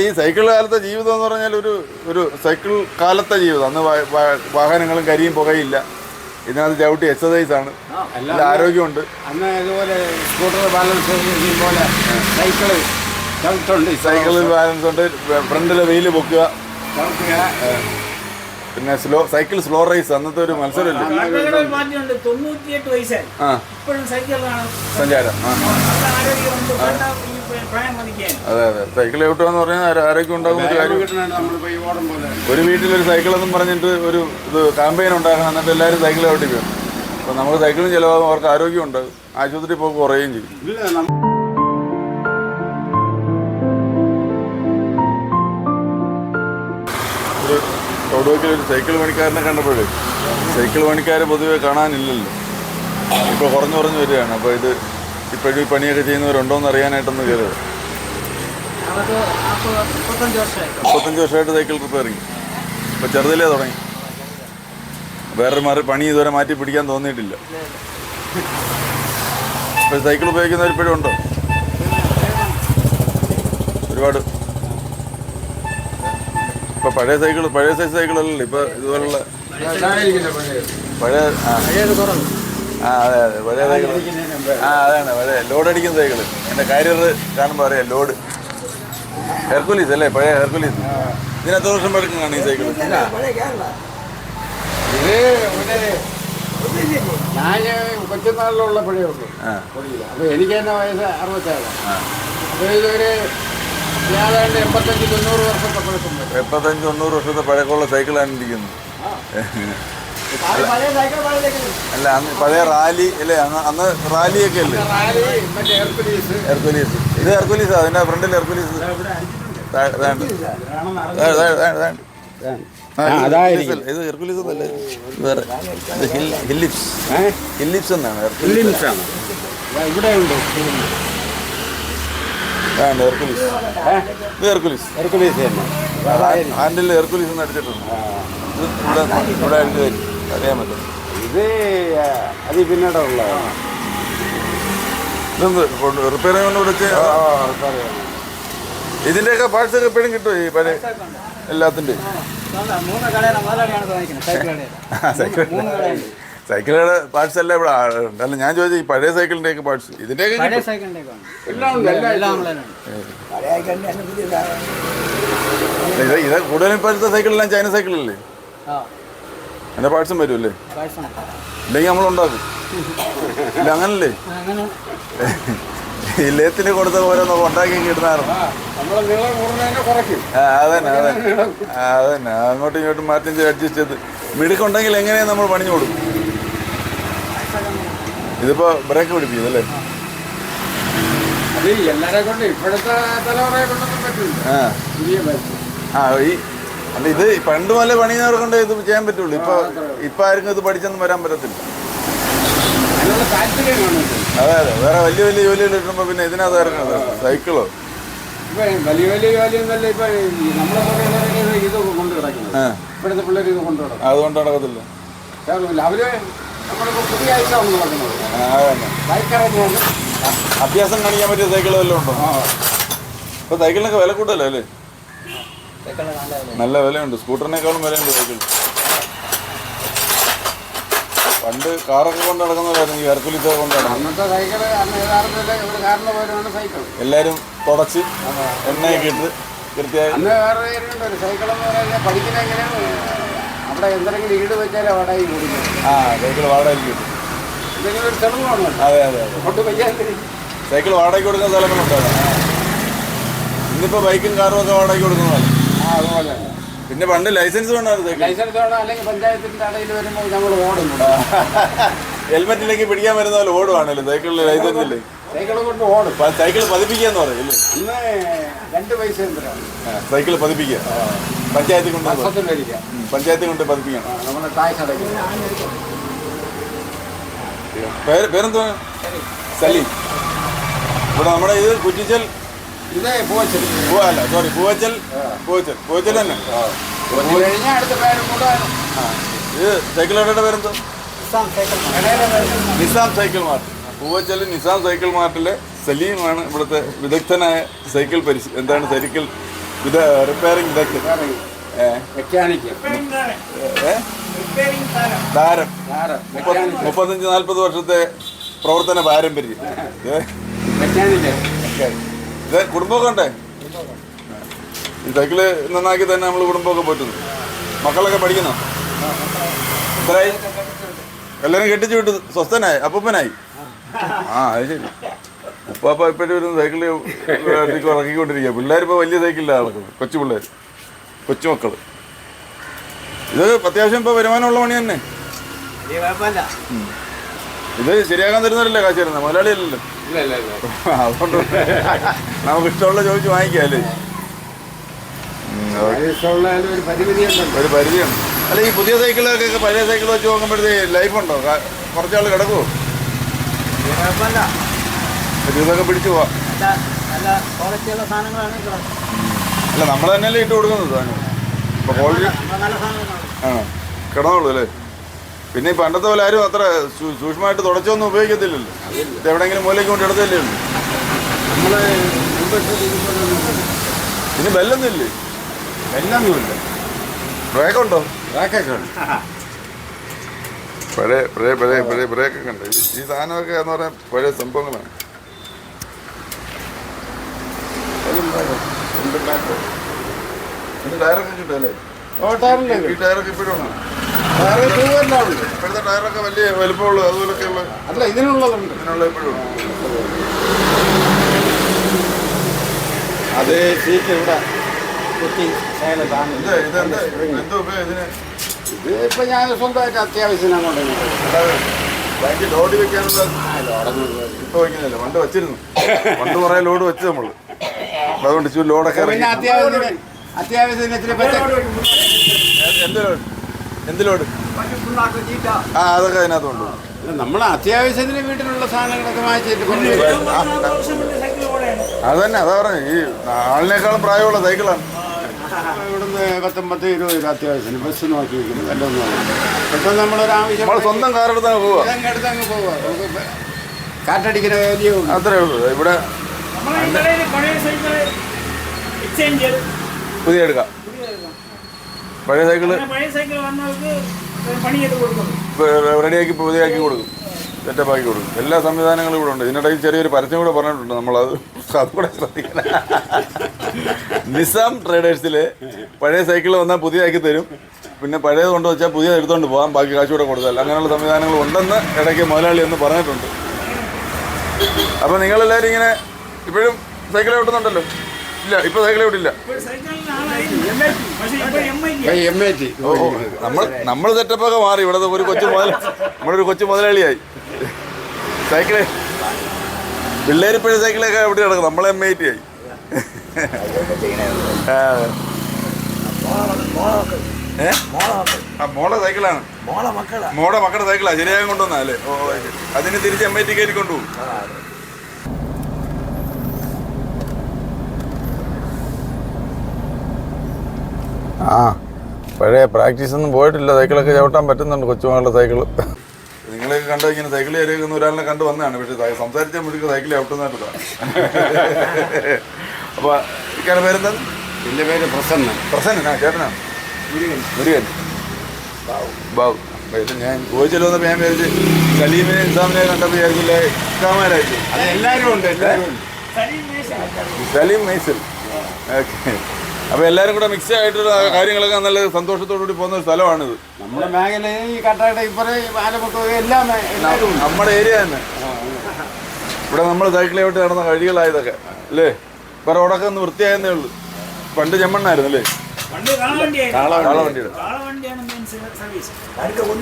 ഈ സൈക്കിൾ കാലത്തെ ജീവിതം എന്ന് പറഞ്ഞാൽ ഒരു ഒരു സൈക്കിൾ കാലത്തെ ജീവിതം. അന്ന് വാഹനങ്ങളും കരിയും പുകയില്ല ഇതിനകത്ത് ചവിട്ടി എക്സസൈസ് ആണ്. നല്ല ആരോഗ്യമുണ്ട്. അന്ന് ഇതുപോലെ സ്കൂട്ടർ ബാലൻസ് പോലെ സൈക്കിൾ ചവിട്ടുണ്ട്. സൈക്കിളിൽ ബാലൻസ് ഉണ്ട് ഫ്രണ്ടിലെ വെയിൽ പൊക്കുക. പിന്നെ സ്ലോ സൈക്കിൾ സ്ലോ റേസ് അന്നത്തെ ഒരു മത്സരമല്ലേ? തൊണ്ണൂറ്റിയെട്ട് വയസ്സായി. സഞ്ചാരം. ആരോഗ്യമുണ്ട് അതെ അതെ. സൈക്കിൾ ചവിട്ടുക എന്ന് പറഞ്ഞാൽ ആരൊക്കെ ഉണ്ടാകും ഉണ്ടാകുന്ന ഒരു കാര്യം. ഒരു വീട്ടിലൊരു സൈക്കിൾ എന്നും പറഞ്ഞിട്ട് ഒരു ഇത് ക്യാമ്പയിൻ ഉണ്ടാക്കണം എന്നിട്ട് എല്ലാവരും സൈക്കിൾ ചവിട്ടി പോകും അപ്പോൾ നമ്മൾ സൈക്കിളും ചിലവാകും അവർക്ക് ആരോഗ്യം ഉണ്ടാകും ആശുപത്രി പോക്ക് കുറയുകയും ചെയ്യും. ഒരു ഒരു സൈക്കിൾ പണിക്കാരനെ കണ്ടപ്പോഴേ സൈക്കിൾ പണിക്കാരെ പൊതുവെ കാണാനില്ലല്ലോ. ഇപ്പോൾ കുറഞ്ഞു കുറഞ്ഞു വരികയാണ്. അപ്പോൾ ഇത് ഇപ്പോഴും ഈ പണിയൊക്കെ ചെയ്യുന്നവരുണ്ടോയെന്ന് അറിയാനായിട്ടൊന്ന് കയറിയത് മുപ്പത്തഞ്ച് വർഷമായി. മുപ്പത്തഞ്ച് വർഷമായിട്ട് സൈക്കിൾ റിപ്പയറിങ്. ഇപ്പോൾ ചെറുതിലേ തുടങ്ങി. വേറൊരു മാറി പണി ഇതുവരെ മാറ്റി പിടിക്കാൻ തോന്നിയിട്ടില്ല. ഇപ്പോൾ സൈക്കിൾ ഉപയോഗിക്കുന്നവർ ഇപ്പോഴും ഉണ്ടോ? ഒരുപാട്. ഇപ്പോൾ പഴയ സൈക്കിൾ പഴയ സൈസ് സൈക്കിളല്ലല്ലോ ഇപ്പോൾ ഇതുപോലുള്ള. പഴയ ആ അതെ അതെ. പഴയ സൈക്കിൾ ആ അതാണ് പഴയ ലോഡ് അടിക്കുന്ന സൈക്കിൾ എന്റെ കാരിയർ കാണുമ്പോൾ അറിയാം ലോഡ്. ഹെർക്കുലീസ് അല്ലേ? പഴയ ഹെർക്കുലീസ്. ഇതിന് എത്ര വർഷം പഴക്കം കാണും ഈ സൈക്കിൾ ഒരു ഞാൻ കൊച്ചുനാളിലുള്ള പഴയേ ഉള്ളൂ ആ. പൊടിയില്ല അപ്പൊ എനിക്ക് തന്നെ വയസ്സ് അറുപത്തേഴ് അപ്പൊ ഇതൊരു ഏതാണ്ട് എൺപത്തഞ്ച് തൊണ്ണൂറ് വർഷത്തെ പഴക്കം വരും. എൺപത്തഞ്ച് തൊണ്ണൂറ് വർഷത്തെ പഴക്കമുള്ള സൈക്കിളാണ് ഇരിക്കുന്നത് അല്ല അന്ന് പഴയ റാലി അല്ലേ അന്ന് അന്ന് റാലിയൊക്കെ അല്ലേ? ഹെർക്കുലീസ്. ഹെർക്കുലീസ് ഇത് ഹെർക്കുലീസ് അതിന്റെ ഫ്രണ്ടിൽ ഹെർക്കുലീസ്. ആ, ഇത്. ഹെർക്കുലീസ് എന്നല്ല വേറെ. ഹില്ലിപ്സ്. ഹില്ലിപ്സ് എന്നാണ് ഹെർക്കുലീസ്. ലിമിറ്റാണ് ഇവിടെ ഉണ്ട്. ആണ് ഹെർക്കുലീസ്. ഇത് ഹെർക്കുലീസ്. ഹെർക്കുലീസ് തന്നെ. ഹാൻഡിൽ ഹെർക്കുലീസ് എന്ന് അടിച്ചിട്ടുണ്ട്. ഇത് ഇവിടെ ഇവിടെ അടിച്ചു തരും അറിയാൻ പറ്റും ഇത് അത് പിന്നീട് ഉള്ളതാണ് ഇതൊന്ന് റിപ്പയർ വിളിച്ച് ഇതിന്റെയൊക്കെ പാർട്സ് ഒക്കെ എപ്പോഴും കിട്ടുമോ ഈ പഴയ എല്ലാത്തിന്റെ സൈക്കിളുടെ പാർട്സ് എല്ലാം ഇവിടെ ഉണ്ട്. അല്ല ഞാൻ ചോദിച്ചത് ഈ പഴയ സൈക്കിളിന്റെ ഒക്കെ പാർട്സ് ഇതിന്റെയൊക്കെ ഇത് കൂടുതലും ഇപ്പോഴത്തെ സൈക്കിളെല്ലാം ചൈന സൈക്കിളല്ലേ ആ പാഴ്സും വരുമല്ലേ? ഇല്ലെങ്കിൽ നമ്മൾ ഉണ്ടാക്കും. ഇല്ല അങ്ങനല്ലേ? അങ്ങനെ ഈ ലേത്തിന് കൊടുത്ത പോലെ നമുക്ക് ഉണ്ടാക്കി കിട്ടുന്നായിരുന്നു നമ്മൾ അതന്നെ അതന്നെ. അതന്നെ. അങ്ങോട്ടും ഇങ്ങോട്ടും മാറ്റം ചെയ്ത് അഡ്ജസ്റ്റ് ചെയ്ത്. മിടുക്കുണ്ടെങ്കിൽ എങ്ങനെയാണ് നമ്മൾ പണിഞ്ഞു കൊടുക്കും? ഇതിപ്പോ ബ്രേക്ക് പിടിപ്പിക്കും അല്ലേ അത് എല്ലാരെ കൊണ്ട് ഇപ്പോഴത്തെ തലമുറയെ കൊണ്ടൊന്നും പറ്റില്ല. ആ. പുതിയ ആ ഈ അല്ല ഇത് പണ്ട് മുതലേ പണിയുന്നവർക്കൊണ്ട് ഇത് ചെയ്യാൻ പറ്റുള്ളൂ. ഇപ്പൊ ഇപ്പൊ ആർക്കും ഇത് പഠിച്ചൊന്നും വരാൻ പറ്റത്തില്ല. അതെ അതെ. വേറെ വലിയ വലിയ ജോലികൾ കിട്ടുമ്പോ പിന്നെ ഇതിനകത്ത് ഇറങ്ങുന്നത് സൈക്കിളോ? വലിയ വലിയ ജോലിയൊന്നല്ല ഇപ്പൊ ഈ നമ്മളെ പോലെയുള്ളവരൊക്കെ ഇത് കൊണ്ട് കിടക്കുന്നത് ആ. ഇപ്പോഴത്തെ പിള്ളേർ ഇത് കൊണ്ട് കിടക്കും അതുകൊണ്ട് നടക്കത്തില്ല. കേരളമില്ല അവർ നമ്മളിപ്പോ പുതിയ ഐറ്റാണ് നടക്കുന്നത്. ആ, അതന്നെ. ബൈക്ക് ഇറങ്ങിയാണ് അഭ്യാസം കാണിക്കാൻ പറ്റിയ സൈക്കിൾ വല്ലതും ഉണ്ടോ? ഇപ്പൊ സൈക്കിളിനൊക്കെ വില കൂടുതലല്ലേ? നല്ല നല്ല വിലയുണ്ട്. സ്കൂട്ടറിനേക്കാളും വിലയുണ്ട് സൈക്കിൾ പണ്ട് കാറൊക്കെ കൊണ്ട് നടക്കുന്നവരായിരുന്നു. ഈ ഹെർക്കുലിസ് കൊണ്ട് നടക്കുന്നത് എല്ലാവരും തുടച്ച് എണ്ണയൊക്കെ ഇട്ട് കൃത്യമായി അവിടെ എന്തെങ്കിലും ഈട് വാടക ആ സൈക്കിൾ വാടകയ്ക്ക് കിട്ടും. അതെ അതെ സൈക്കിൾ വാടകയ്ക്ക് കൊടുക്കുന്ന സ്ഥലങ്ങളുണ്ടോ ഇന്നിപ്പോ ബൈക്കും കാറും ഒക്കെ വാടകയ്ക്ക് കൊടുക്കുന്നതാണ്. ആ അതുപോലെ. പിന്നെ പണ്ട് ലൈസൻസ് വേണമായിരുന്നു ലൈസൻസ് വേണം അല്ലെങ്കിൽ പഞ്ചായത്തിന്റെ അടയിൽ വരുമ്പോൾ നമ്മൾ ഓടും ഹെൽമെറ്റിലേക്ക് പിടിക്കാൻ വരുന്ന പോലെ ഓടുവാണല്ലോ. സൈക്കിളിൽ ലൈസൻസ് ഇല്ലേ? സൈക്കിൾ കൊണ്ട് ഓടും. സൈക്കിൾ പതിപ്പിക്കാന്ന് പറയും സൈക്കിൾ അന്ന് രണ്ട് പൈസ സൈക്കിൾ പതിപ്പിക്കുക. പഞ്ചായത്തിൽ കൊണ്ട് പഞ്ചായത്തിൽ കൊണ്ട് പതിപ്പിക്കണം. നമ്മുടെ ടാക്സ് പേരെന്തുവാ? സലീം. ഇവിടെ നമ്മുടെ ഇത് കുറ്റിച്ചൽ അല്ല സോറി പൂവച്ചൽ. പൂവച്ചൽ. പൂവച്ചൽ തന്നെ. ഇത് സൈക്കിൾ കടയുടെ പേരെന്തോ Nizam cycle mart. Poovachal Nizam cycle മാർട്ടിലെ സലീമാണ് ഇവിടുത്തെ വിദഗ്ധനായ സൈക്കിൾ പരിശീ എന്താണ് സൈക്കിൾ ഇത് റിപ്പയറിംഗ് ഏ? താരം മുപ്പത്തഞ്ച് നാൽപ്പത് വർഷത്തെ പ്രവർത്തന പാരമ്പര്യം. ഏ? ഇത് കുടുംബമൊക്കെ ഉണ്ടേ ഈ സൈക്കിൾ നന്നാക്കി തന്നെ നമ്മൾ കുടുംബമൊക്കെ പോറ്റുന്നു. മക്കളൊക്കെ പഠിക്കുന്നോ? എത്രയായി? എല്ലാവരും കെട്ടിച്ചു വിട്ടു. സ്വസ്ഥനായി അപ്പൂപ്പനായി. ആ അത് ശരി. ഉപ്പാപ്പ ഇപ്പോഴും ഒരു സൈക്കിൾ ഇറക്കിക്കൊണ്ടിരിക്കുക പിള്ളേരിപ്പോൾ വലിയ സൈക്കിളിലാണ് നടക്കുന്നത്. കൊച്ചു പിള്ളേർ കൊച്ചുമക്കൾ ഇത് അത്യാവശ്യം ഇപ്പോൾ വരുമാനമുള്ള പണി തന്നെ. ഇത് ശരിയാക്കാൻ തരുന്നവരല്ലേ കാശ് തരുന്നത് ഇല്ല ഇല്ല അതുകൊണ്ട് നമുക്ക് ഇഷ്ടമുള്ള ചോദിച്ച് വാങ്ങിക്കാം അല്ലേ ഇഷ്ടമുള്ളതിന് ഒരു പരിധിയുണ്ട്. അല്ല ഈ പുതിയ സൈക്കിളൊക്കെ പഴയ സൈക്കിൾ വെച്ച് നോക്കുമ്പോഴത്തേക്ക് ലൈഫുണ്ടോ? കുറച്ചാൾ കിടക്കുമോ ഒരു ഇതൊക്കെ പിടിച്ചു പോവാം. അല്ല നമ്മൾ തന്നെയല്ലേ ഇട്ട് കൊടുക്കുന്നത് സാധനം? ഇപ്പോൾ ക്വാളിറ്റി നമ്മൾ നല്ല സാധനങ്ങളാണ്. ആ കിടന്നോളൂ അല്ലേ? പിന്നെ ഈ പണ്ടത്തെ പോലെ ആരും അത്ര സൂക്ഷ്മമായിട്ട് തുടച്ചൊന്നും ഉപയോഗിക്കത്തില്ലല്ലോ. ഇത് എവിടെയെങ്കിലും മൂലയ്ക്ക് കൊണ്ട് എടുത്തല്ലേ ഉള്ളൂ നമ്മൾ മുമ്പത്തെ ഇതുപോലൊന്നും ഇനി ബെല്ലൊന്നും ഇല്ലേ എല്ലൊന്നുമില്ല ബ്രേക്ക് ഉണ്ടോ. പഴയ പഴയ പഴയ പഴയ ബ്രേക്കൊക്കെ ഉണ്ട്. ഈ- സാധനമൊക്കെ എന്ന് പറയാൻ പഴയ സംഭവങ്ങളാണ്. ടയറൊക്കെ കിട്ടുമല്ലേ ഓ ടയറില്ലേ ഈ ടയറൊക്കെ ഇപ്പോഴും ഇപ്പോഴത്തെ ടയറൊക്കെ വലിയ വലുപ്പമുള്ളൂ അല്ല ഇതിനുള്ളതുണ്ട്. ഇതിനുള്ള ഇപ്പോഴും. ഉണ്ട്. അത് സീറ്റ് ഇവിടെ കുത്തി സൈലത്താണ് ഇത് ഇപ്പൊ ഞാൻ സ്വന്തമായിട്ട് ബാങ്കിൽ ലോഡ് വെക്കാനുള്ള ഇപ്പൊ വെക്കുന്നില്ല പണ്ട് വെച്ചിരുന്നു. പണ്ട് കുറെ ലോഡ് വെച്ച് നമ്മൾ. അതുകൊണ്ട് ലോഡൊക്കെ അത്യാവശ്യത്തിന് അത്യാവശ്യത്തിന് ഇത്തിരി പച്ച എന്ത് ലോഡ് എന്ത് ലോഡ് ഫുള്ളാക്കി ചീറ്റ ആ അതൊക്കെ അതിനകത്തുണ്ട് നമ്മൾ അത്യാവശ്യത്തിന് വീട്ടിലുള്ള സാധനങ്ങളൊക്കെ വാങ്ങിച്ചിട്ട് അത് തന്നെ അതാ പറഞ്ഞു. ഈ ആളിനേക്കാളും പ്രായമുള്ള സൈക്കിളാണ്. ഇവിടുന്ന് പത്തൊമ്പത് ഇരുപത് രൂപ അത്യാവശ്യത്തിന് ബസ് നോക്കിയിരിക്കുന്നു വല്ലതും പെട്ടെന്ന് നമ്മളൊരു ആവശ്യം നമ്മൾ സ്വന്തം കാറെടുത്താണ് പോവുക. ഇതങ്ങ് എടുത്ത് അങ്ങ് പോവുക. കാറ്റടിക്കുന്ന കാര്യവും അത്രേ ഉള്ളൂ. ഇവിടെ പുതിയ എടുക്കാം. പഴയ സൈക്കിൾ പഴയ സൈക്കിൾ വന്നവർക്ക് കൊടുക്കും. റെഡിയാക്കി പുതിയാക്കി കൊടുക്കും. സെറ്റപ്പ് ആക്കി കൊടുക്കും. എല്ലാ സംവിധാനങ്ങളും ഇവിടെ ഉണ്ട്. ഇതിനിടയിൽ ചെറിയൊരു പരസ്യം കൂടെ പറഞ്ഞിട്ടുണ്ട് നമ്മളത്. അതുകൂടെ ശ്രദ്ധിക്കണം. നിസാം ട്രേഡേഴ്സിൽ പഴയ സൈക്കിൾ വന്നാൽ പുതിയതാക്കി തരും. പിന്നെ പഴയത് കൊണ്ട് വെച്ചാൽ പുതിയ എടുത്തുകൊണ്ട് പോകാം. ബാക്കി കാശ് കൂടെ കൊടുത്താൽ. അങ്ങനെയുള്ള സംവിധാനങ്ങൾ ഉണ്ടെന്ന് ഇടയ്ക്ക് മുതലാളി എന്ന് പറഞ്ഞിട്ടുണ്ട്. അപ്പോൾ നിങ്ങളെല്ലാവരും ഇങ്ങനെ ഇപ്പോഴും സൈക്കിൾ ഓട്ടുന്നുണ്ടല്ലോ? ഇല്ല ഇപ്പൊ പക്ഷേ ഇപ്പോൾ എം ഐ ടി നമ്മൾ നമ്മൾ സെറ്റപ്പൊക്കെ മാറി. ഇവിടെ ഒരു കൊച്ചു മുതൽ നമ്മളൊരു കൊച്ചു മുതലാളിയായി. സൈക്കിൾ പിള്ളേരിപ്പോഴും സൈക്കിളൊക്കെ എവിടെ നടക്കും നമ്മൾ എം ഐ ടി ആയി. ആ. ഏ? ആ, മോളെ സൈക്കിളാണ്. മോളെ മക്കളുടെ സൈക്കിളാ. ശരിയായ കൊണ്ടുവന്നാ അല്ലേ. അതിന് തിരിച്ച് എം ഐ ടി കയറ്റി കൊണ്ടുപോകും. ആ. പഴയ പ്രാക്ടീസ് ഒന്നും പോയിട്ടില്ല. സൈക്കിളൊക്കെ ചവിട്ടാൻ പറ്റുന്നുണ്ട് കൊച്ചുമകളുടെ സൈക്കിൾ നിങ്ങളൊക്കെ കണ്ടോ ഇങ്ങനെ സൈക്കിൾ കയറിയിരിക്കുന്ന ഒരാളിനെ കണ്ട് വന്നതാണ്. പക്ഷേ സംസാരിച്ചാൽ മുഴുവൻ സൈക്കിൾ ചവിട്ടുന്നതായിട്ടില്ല അപ്പോൾ ഇക്കാരുടെ പേരെന്താ എന്റെ പേര് പ്രസന്ന. പ്രസന്ന ചേട്ടനാ? മുരുകൻ. ബാബു ഞാൻ ചോദിച്ചല്ലോ എന്നപ്പോൾ ഞാൻ വിചാരിച്ച് സലീമിനെ എക്സാമിനെ കണ്ടപ്പോൾ വിചാരിച്ചില്ല. എല്ലാവരും ഉണ്ട് എല്ലാവരും സലീം മൈസൽ ഓക്കെ. അപ്പോൾ എല്ലാരും കൂടെ മിക്സ് ആയിട്ടുള്ള കാര്യങ്ങളൊക്കെ നല്ല സന്തോഷത്തോടുകൂടി പോകുന്ന ഒരു സ്ഥലമാണിത്. നമ്മുടെ മേഖല ഈ കട്ടാട്ട ഇപ്പറേ എല്ലാം നമ്മുടെ ഏരിയ തന്നെ. ഇവിടെ നമ്മൾ സൈക്കിളിൽ വിട്ട് നടന്ന വഴികളായതൊക്കെ അല്ലേ? ഇപ്പൊ റോഡൊക്കെ ഒന്ന് വൃത്തിയായെന്നേ ഉള്ളൂ. പണ്ട് ചെമ്മണ്ണായിരുന്നു അല്ലേ?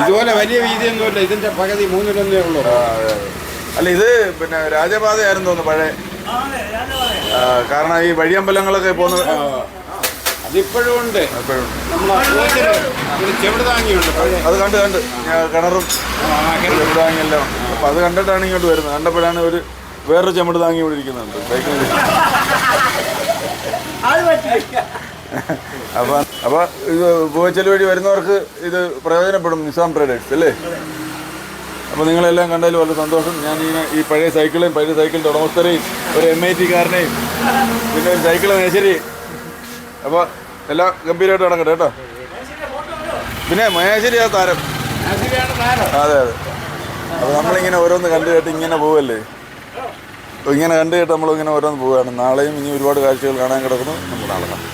ഇതുപോലെ വലിയ വീതിയൊന്നുമില്ല ഇതിന്റെ പകുതി മൂന്നിലൊന്നേ ഉള്ളൂ. അല്ല ഇത് പിന്നെ രാജപാതയായിരുന്നു തോന്നുന്നു പഴയ. കാരണം ഈ വഴിയമ്പലങ്ങളൊക്കെ പോകുന്ന അതിപ്പോഴും ഉണ്ട്. എപ്പോഴും അത് കണ്ട് കണ്ട്. കിണറും ചെമ്പ് താങ്ങിയെല്ലാം അപ്പൊ അത് കണ്ടിട്ടാണ് ഇങ്ങോട്ട് വരുന്നത്. കണ്ടപ്പോഴാണ് ഒരു വേറൊരു ചെമ്പട് താങ്ങി ഇവിടെ ഇരിക്കുന്നുണ്ട്. അപ്പൊ അപ്പൊ ഇത് പൂവച്ചൽ വഴി വരുന്നവർക്ക് ഇത് പ്രയോജനപ്പെടും നിസാം ട്രേഡേഴ്സ് അല്ലേ? അപ്പോൾ നിങ്ങളെല്ലാം കണ്ടതിൽ വളരെ സന്തോഷം. ഞാൻ ഇങ്ങനെ ഈ പഴയ സൈക്കിളും പഴയ സൈക്കിളിന്റെ ഉടമസ്ഥരെയും ഒരു എം ഐ ടി കാരനെയും പിന്നെ ഒരു സൈക്കിൾ മേശരിയും അപ്പോൾ എല്ലാം ഗംഭീരമായിട്ട് നടക്കട്ടെ കേട്ടോ. പിന്നെ മഹേശ്വരി ആ താരം. അതെ അതെ. അപ്പോൾ നമ്മളിങ്ങനെ ഓരോന്ന് കണ്ടു കേട്ട് ഇങ്ങനെ പോവല്ലേ? അപ്പോൾ ഇങ്ങനെ കണ്ടു കേട്ട് നമ്മളിങ്ങനെ ഓരോന്ന് പോവുകയാണ്. നാളെയും ഇനി ഒരുപാട് കാഴ്ചകൾ കാണാൻ കിടക്കുന്നു. നമുക്ക് നാളെ കാണാം.